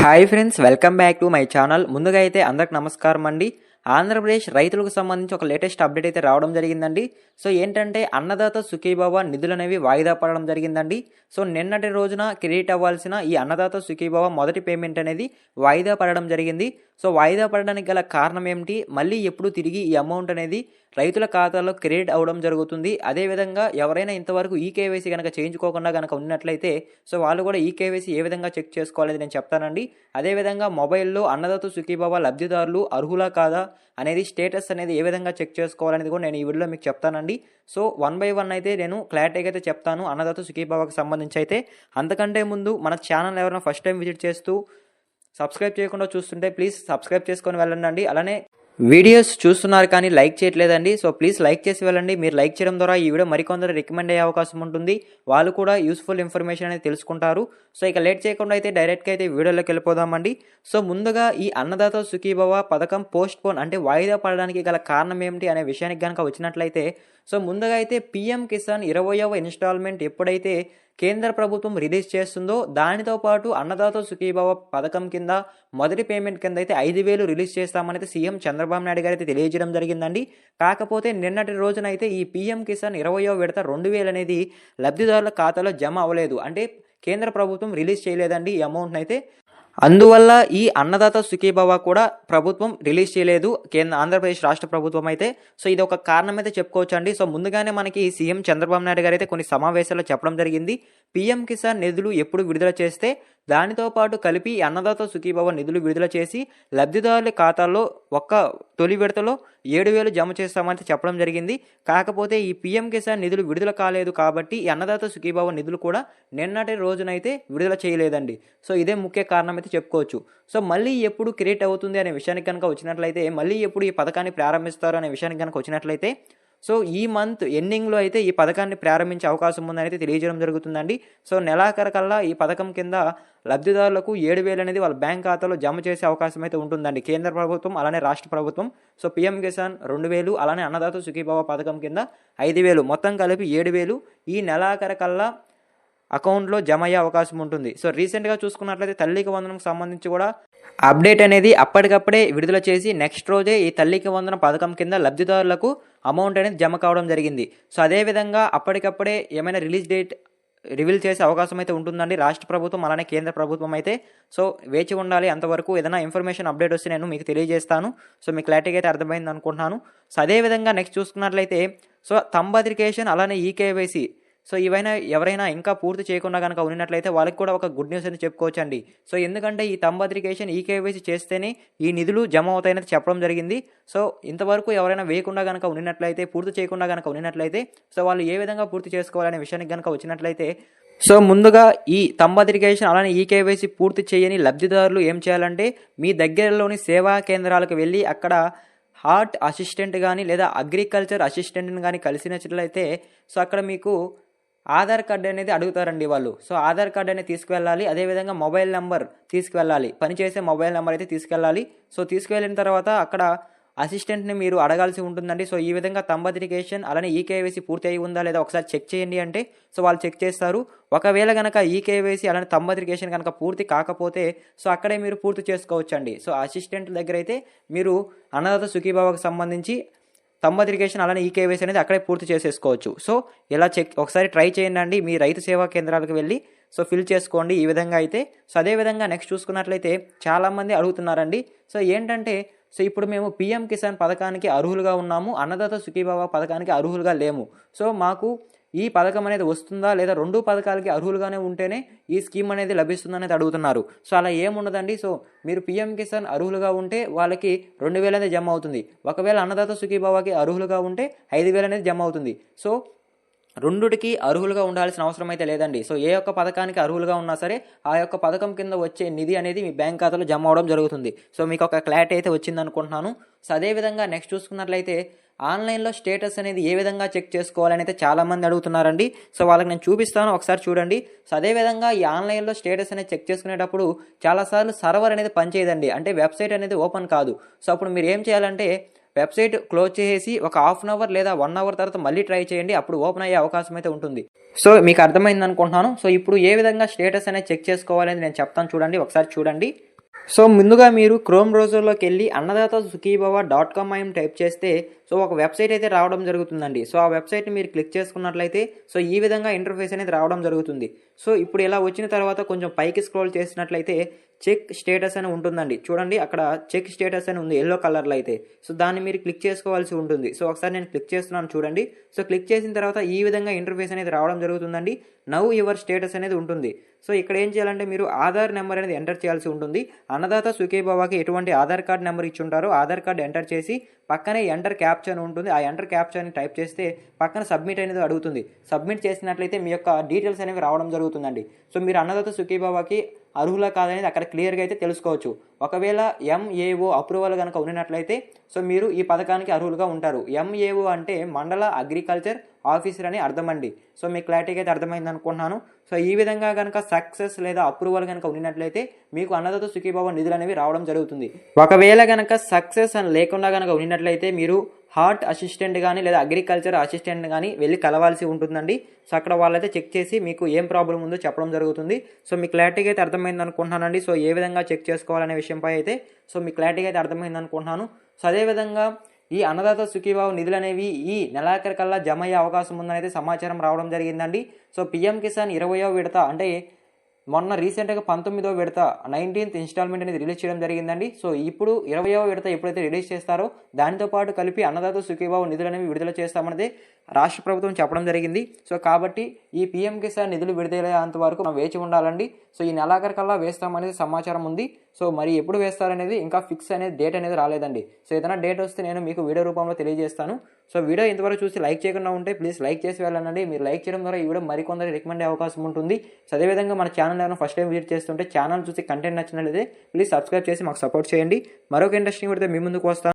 Hi friends welcome back to my channel ముందుగా అయితే అందరికి నమస్కారం అండి. ఆంధ్రప్రదేశ్ రైతులకు సంబంధించి ఒక లేటెస్ట్ అప్డేట్ అయితే రావడం జరిగిందండి. సో ఏంటంటే అన్నదాత సుఖీబాబా నిధులు అనేవి వాయిదా పడడం జరిగిందండి. సో నిన్నటి రోజున క్రెడిట్ అవ్వాల్సిన ఈ అన్నదాత సుఖీబాబా మొదటి పేమెంట్ అనేది వాయిదా పడడం జరిగింది. సో వాయిదా పడడానికి గల కారణం ఏమిటి? మళ్ళీ ఎప్పుడు తిరిగి ఈ అమౌంట్ అనేది రైతుల ఖాతాలో క్రెడిట్ అవ్వడం జరుగుతుంది. అదేవిధంగా ఎవరైనా ఇంతవరకు ఈ కేవైసీ కనుక చేయించుకోకుండా కనుక ఉన్నట్లయితే సో వాళ్ళు కూడా ఈ కేవైసీ ఏ విధంగా చెక్ చేసుకోవాలని నేను చెప్తానండి. అదేవిధంగా మొబైల్లో అన్నదాత సుఖీభావ లబ్ధిదారులు అర్హులా కాదా అనేది స్టేటస్ అనేది ఏ విధంగా చెక్ చేసుకోవాలనేది కూడా నేను ఈ వీడియోలో మీకు చెప్తానండి. సో వన్ బై వన్ అయితే నేను క్లారిటీగా అయితే చెప్తాను అన్నదాత సుఖీభావకు సంబంధించి అయితే. అంతకంటే ముందు మన ఛానల్ ఎవరైనా ఫస్ట్ టైం విజిట్ చేస్తూ సబ్స్క్రైబ్ చేయకుండా చూస్తుంటే ప్లీజ్ సబ్స్క్రైబ్ చేసుకొని వెళ్ళండి అలానే వీడియోస్ చూస్తున్నారు కానీ లైక్ చేయట్లేదండి. సో ప్లీజ్ లైక్ చేసి వెళ్ళండి. మీరు లైక్ చేయడం ద్వారా ఈ వీడియో మరికొందరు రికమెండ్ అయ్యే అవకాశం ఉంటుంది. వాళ్ళు కూడా యూస్ఫుల్ ఇన్ఫర్మేషన్ అనేది తెలుసుకుంటారు. సో ఇక లేట్ చేయకుండా అయితే డైరెక్ట్గా అయితే వీడియోలోకి వెళ్ళిపోదామండి. సో ముందుగా ఈ అన్నదాత సుఖీభవ పథకం పోస్ట్ పోన్ అంటే వాయిదా పడడానికి గల కారణం ఏమిటి అనే విషయానికి కనుక వచ్చినట్లయితే సో ముందుగా అయితే పిఎం కిసాన్ ఇరవయవ ఇన్స్టాల్మెంట్ ఎప్పుడైతే కేంద్ర ప్రభుత్వం రిలీజ్ చేస్తుందో దానితో పాటు అన్నదాత సుఖీభావ పథకం కింద మొదటి పేమెంట్ కింద అయితే ఐదు వేలు రిలీజ్ చేస్తామని అయితే సీఎం చంద్రబాబు నాయుడు గారు అయితే తెలియజేయడం జరిగిందండి. కాకపోతే నిన్నటి రోజున అయితే ఈ పీఎం కిసాన్ ఇరవయో విడత రెండు వేలు అనేది లబ్ధిదారుల ఖాతాలో జమ అవ్వలేదు. అంటే కేంద్ర ప్రభుత్వం రిలీజ్ చేయలేదండి ఈ అమౌంట్ని అయితే అందువల్ల ఈ అన్నదాత సుఖీభవ కూడా ప్రభుత్వం రిలీజ్ చేయలేదు. కేంద్ర ఆంధ్రప్రదేశ్ రాష్ట్ర ప్రభుత్వం అయితే. సో ఇది ఒక కారణం అయితే చెప్పుకోవచ్చు అండి సో ముందుగానే మనకి సీఎం చంద్రబాబు నాయుడు గారు అయితే కొన్ని సమావేశాల్లో చెప్పడం జరిగింది. పీఎం కిసాన్ నిధులు ఎప్పుడు విడుదల చేస్తే దానితో పాటు కలిపి అన్నదాత సుఖీభవ నిధులు విడుదల చేసి లబ్ధిదారుల ఖాతాల్లో ఒక్క తొలి విడతలో ఏడు వేలు జమ చేస్తామని చెప్పడం జరిగింది. కాకపోతే ఈ పీఎం కిసాన్ నిధులు విడుదల కాలేదు కాబట్టి ఈ అన్నదాత సుఖీభావ నిధులు కూడా నిన్నటి రోజునైతే విడుదల చేయలేదండి. సో ఇదే ముఖ్య కారణం అయితే చెప్పుకోవచ్చు. సో మళ్ళీ ఎప్పుడు క్రియేట్ అవుతుంది అనే విషయానికి కనుక వచ్చినట్లయితే మళ్ళీ ఎప్పుడు ఈ పథకాన్ని ప్రారంభిస్తారు అనే విషయానికి కనుక వచ్చినట్లయితే సో ఈ మంత్ ఎండింగ్లో అయితే ఈ పథకాన్ని ప్రారంభించే అవకాశం ఉందని అయితే తెలియజేయడం జరుగుతుందండి. సో నెలాఖరు కల్లా ఈ పథకం కింద లబ్ధిదారులకు ఏడు వేలు అనేది వాళ్ళ బ్యాంక్ ఖాతాలో జమ చేసే అవకాశం అయితే ఉంటుందండి. కేంద్ర ప్రభుత్వం అలానే రాష్ట్ర ప్రభుత్వం. సో పీఎం కిసాన్ రెండు వేలు అలానే అన్నదాత సుఖీభావ పథకం కింద ఐదు వేలు మొత్తం కలిపి ఏడు వేలు. ఈ నెలాఖరు కల్లా అకౌంట్లో జమ అయ్యే అవకాశం ఉంటుంది. సో రీసెంట్గా చూసుకున్నట్లయితే తల్లికి వందనకు సంబంధించి కూడా అప్డేట్ అనేది అప్పటికప్పుడే విడుదల చేసి నెక్స్ట్ రోజే ఈ తల్లికి వందన పథకం కింద లబ్ధిదారులకు అమౌంట్ అనేది జమ కావడం జరిగింది. సో అదేవిధంగా అప్పటికప్పుడే ఏమైనా రిలీజ్ డేట్ రివీల్ చేసే అవకాశం అయితే ఉంటుందండి. రాష్ట్ర ప్రభుత్వం అలానే కేంద్ర ప్రభుత్వం అయితే. సో వేచి ఉండాలి. అంతవరకు ఏదైనా ఇన్ఫర్మేషన్ అప్డేట్ వస్తే నేను మీకు తెలియజేస్తాను. సో మీకు క్లారిటీగా అయితే అర్థమైంది అనుకుంటున్నాను. సో అదేవిధంగా నెక్స్ట్ చూసుకున్నట్లయితే సో తంబద్రికేషన్ అలానే ఈకేవైసీ సో ఇవైనా ఎవరైనా ఇంకా పూర్తి చేయకుండా కనుక ఉన్నట్లయితే వాళ్ళకి కూడా ఒక గుడ్ న్యూస్ అని చెప్పుకోవచ్చండి. సో ఎందుకంటే ఈ తంబద్రికేషన్ ఈ కేవైసీ చేస్తేనే ఈ నిధులు జమ అవుతాయని చెప్పడం జరిగింది. సో ఇంతవరకు ఎవరైనా వేయకుండా కనుక ఉన్నట్లయితే పూర్తి చేయకుండా కనుక ఉన్నట్లయితే సో వాళ్ళు ఏ విధంగా పూర్తి చేసుకోవాలనే విషయానికి కనుక వచ్చినట్లయితే సో ముందుగా ఈ తంబద్రికేషన్ అలానే ఈ కేవైసీ పూర్తి చేయని లబ్ధిదారులు ఏం చేయాలంటే మీ దగ్గరలోని సేవా కేంద్రాలకు వెళ్ళి అక్కడ హార్ట్ అసిస్టెంట్ కానీ లేదా అగ్రికల్చర్ అసిస్టెంట్ని కానీ కలిసినట్లయితే సో అక్కడ మీకు ఆధార్ కార్డ్ అనేది అడుగుతారండి వాళ్ళు. సో ఆధార్ కార్డ్ అనేది తీసుకువెళ్ళాలి. అదేవిధంగా మొబైల్ నెంబర్ తీసుకువెళ్ళాలి. పనిచేసే మొబైల్ నెంబర్ అయితే తీసుకెళ్ళాలి సో తీసుకువెళ్ళిన తర్వాత అక్కడ అసిస్టెంట్ని మీరు అడగాల్సి ఉంటుందండి. సో ఈ విధంగా తంబద్రికేషన్ అలానే ఈ కేవైసీ పూర్తి అయి ఉందా లేదా ఒకసారి చెక్ చేయండి అంటే సో వాళ్ళు చెక్ చేస్తారు. ఒకవేళ కనుక ఈ కేవైసీ అలానే తంబద్రికేషన్ కనుక పూర్తి కాకపోతే సో అక్కడే మీరు పూర్తి చేసుకోవచ్చండి. సో అసిస్టెంట్ దగ్గర అయితే మీరు అన్నదాత సుఖీభావకు సంబంధించి తంబద్రికేషన్ అలానే ఈ కేవైసీ అనేది అక్కడే పూర్తి చేసేసుకోవచ్చు. సో ఇలా చెక్ ఒకసారి ట్రై చేయండి అండి మీ రైతు సేవా కేంద్రాలకు వెళ్ళి సో ఫిల్ చేసుకోండి ఈ విధంగా అయితే. సో అదేవిధంగా నెక్స్ట్ చూసుకున్నట్లయితే చాలామంది అడుగుతున్నారండి. సో ఏంటంటే సో ఇప్పుడు మేము పిఎం కిసాన్ పథకానికి అర్హులుగా ఉన్నాము. అన్నదాత సుఖీభావ పథకానికి అర్హులుగా లేము. సో మాకు ఈ పథకం అనేది వస్తుందా లేదా రెండు పథకాలకి అర్హులుగానే ఉంటేనే ఈ స్కీమ్ అనేది లభిస్తుందనేది అడుగుతున్నారు. సో అలా ఏముండదండి? సో మీరు పిఎం కిసాన్ అర్హులుగా ఉంటే వాళ్ళకి రెండు వేలు అనేది జమ అవుతుంది. ఒకవేళ అన్నదాత సుఖీభావాకి అర్హులుగా ఉంటే ఐదు వేలు అనేది జమ అవుతుంది. సో రెండుటికి అర్హులుగా ఉండాల్సిన అవసరం అయితే లేదండి. సో ఏ ఒక్క పథకానికి అర్హులుగా ఉన్నా సరే ఆ యొక్క పథకం కింద వచ్చే నిధి అనేది మీ బ్యాంక్ ఖాతాలో జమ అవడం జరుగుతుంది. సో మీకు ఒక క్లారిటీ అయితే వచ్చింది అనుకుంటున్నాను సో అదేవిధంగా నెక్స్ట్ చూసుకున్నట్లయితే ఆన్లైన్లో స్టేటస్ అనేది ఏ విధంగా చెక్ చేసుకోవాలని అయితే చాలామంది అడుగుతున్నారండి. సో వాళ్ళకి నేను చూపిస్తాను. ఒకసారి చూడండి. సో అదేవిధంగా ఈ ఆన్లైన్లో స్టేటస్ అనేది చెక్ చేసుకునేటప్పుడు చాలాసార్లు సర్వర్ అనేది పనిచేయదండి. అంటే వెబ్సైట్ అనేది ఓపెన్ కాదు. సో అప్పుడు మీరు ఏం చేయాలంటే వెబ్సైట్ క్లోజ్ చేసేసి ఒక హాఫ్ అన్ అవర్ లేదా వన్ అవర్ తర్వాత మళ్ళీ ట్రై చేయండి. అప్పుడు ఓపెన్ అయ్యే అవకాశం అయితే ఉంటుంది. సో మీకు అర్థమైంది అనుకుంటున్నాను సో ఇప్పుడు ఏ విధంగా స్టేటస్ అనేది చెక్ చేసుకోవాలని నేను చెప్తాను చూడండి. ఒకసారి చూడండి. సో ముందుగా మీరు క్రోమ్ బ్రౌజర్లోకి వెళ్ళి అన్నదాత సుఖీభవ డాట్ కామ్ అని టైప్ చేస్తే సో ఒక వెబ్సైట్ అయితే రావడం జరుగుతుందండి. సో ఆ వెబ్సైట్ని మీరు క్లిక్ చేసుకున్నట్లయితే సో ఈ విధంగా ఇంటర్ఫేస్ అనేది రావడం జరుగుతుంది. సో ఇప్పుడు ఇలా వచ్చిన తర్వాత కొంచెం పైకి స్క్రోల్ చేసినట్లయితే చెక్ స్టేటస్ అని ఉంటుందండి. చూడండి అక్కడ చెక్ స్టేటస్ అని ఉంది ఎల్లో కలర్లో అయితే. సో దాన్ని మీరు క్లిక్ చేసుకోవాల్సి ఉంటుంది. సో ఒకసారి నేను క్లిక్ చేస్తున్నాను చూడండి. సో క్లిక్ చేసిన తర్వాత ఈ విధంగా ఇంటర్ఫేస్ అనేది రావడం జరుగుతుందండి. నవ్ యువర్ స్టేటస్ అనేది ఉంటుంది. సో ఇక్కడ ఏం చేయాలంటే మీరు ఆధార్ నెంబర్ అనేది ఎంటర్ చేయాల్సి ఉంటుంది. అన్నదాత సుఖీబాబాకి ఎటువంటి ఆధార్ కార్డ్ నెంబర్ ఇచ్చి ఉంటారో ఆధార్ కార్డ్ ఎంటర్ చేసి పక్కనే ఎంటర్ క్యాప్చర్ అని ఉంటుంది. ఆ ఎంటర్ క్యాప్చర్ని టైప్ చేస్తే పక్కన సబ్మిట్ అనేది అడుగుతుంది. సబ్మిట్ చేసినట్లయితే మీ యొక్క డీటెయిల్స్ అనేవి రావడం జరుగుతుందండి. సో మీరు అన్నదాత సుఖీబాబాకి అర్హులా కాదనేది అక్కడ క్లియర్గా అయితే తెలుసుకోవచ్చు. ఒకవేళ ఎంఏఓ అప్రూవల్ కనుక ఉన్నట్లయితే సో మీరు ఈ పథకానికి అర్హులుగా ఉంటారు. ఎంఏఓ అంటే మండల అగ్రికల్చర్ ఆఫీసర్ అని అర్థమండి. సో మీకు క్లారిటీగా అయితే అర్థమైంది అనుకుంటున్నాను. సో ఈ విధంగా కనుక సక్సెస్ లేదా అప్రూవల్ కనుక ఉన్నట్లయితే మీకు అన్నదతో సుఖీభావ నిధులు అనేవి రావడం జరుగుతుంది. ఒకవేళ కనుక సక్సెస్ అని లేకుండా కనుక ఉన్నట్లయితే మీరు హార్ట్ అసిస్టెంట్ కానీ లేదా అగ్రికల్చర్ అసిస్టెంట్ కానీ వెళ్ళి కలవాల్సి ఉంటుందండి. సో అక్కడ వాళ్ళైతే చెక్ చేసి మీకు ఏం ప్రాబ్లం ఉందో చెప్పడం జరుగుతుంది. సో మీ క్లారిటీగా అయితే అర్థమైంది అనుకుంటున్నానండి. సో ఏ విధంగా చెక్ చేసుకోవాలనే విషయంపై అయితే సో మీ క్లారిటీగా అయితే అర్థమైంది అనుకుంటున్నాను. సో అదేవిధంగా ఈ అన్నదాత సుఖీభావ నిధులు అనేవి ఈ నెలాఖరికల్లా జమ అయ్యే అవకాశం ఉందని అయితే సమాచారం రావడం జరిగిందండి. సో పిఎం కిసాన్ ఇరవయో విడత అంటే మొన్న రీసెంట్గా పంతొమ్మిదో విడత నైన్టీన్త్ ఇన్స్టాల్మెంట్ అనేది రిలీజ్ చేయడం జరిగిందండి. సో ఇప్పుడు ఇరవయో విడత ఎప్పుడైతే రిలీజ్ చేస్తారో దానితో పాటు కలిపి అన్నదాత సుఖీబాబు నిధులు అనేవి విడుదల చేస్తామనేది రాష్ట్ర ప్రభుత్వం చెప్పడం జరిగింది. సో కాబట్టి ఈ పీఎం కిసాన్ నిధులు విడుదలయ్యేంత వరకు మనం వేచి ఉండాలండి. సో ఈ నెలాఖరికల్లా వేస్తామనేది సమాచారం ఉంది. సో మరి ఎప్పుడు వేస్తారనేది ఇంకా ఫిక్స్ అనేది డేట్ అనేది రాలేదండి. సో ఏదైనా డేట్ వస్తే నేను మీకు వీడియో రూపంలో తెలియజేస్తాను. సో వీడియో ఇంతవరకు చూసి లైక్ చేయకుండా ఉంటే ప్లీజ్ లైక్ చేసి వెళ్ళండి మీరు లైక్ చేయడం ద్వారా ఈ వీడియో మరికొందరు రికమెండ్ అయ్యే అవకాశం ఉంటుంది. సో అదేవిధంగా మన ఛానల్ ఏమైనా ఫస్ట్ టైం విజిట్ చేస్తుంటే ఛానల్ చూసి కంటెంట్ నచ్చినట్లయితే ప్లీజ్ సబ్స్క్రైబ్ చేసి మాకు సపోర్ట్ చేయండి. మరొక ఇంట్రెస్టింగ్ పెడితే మీ ముందుకు వస్తాను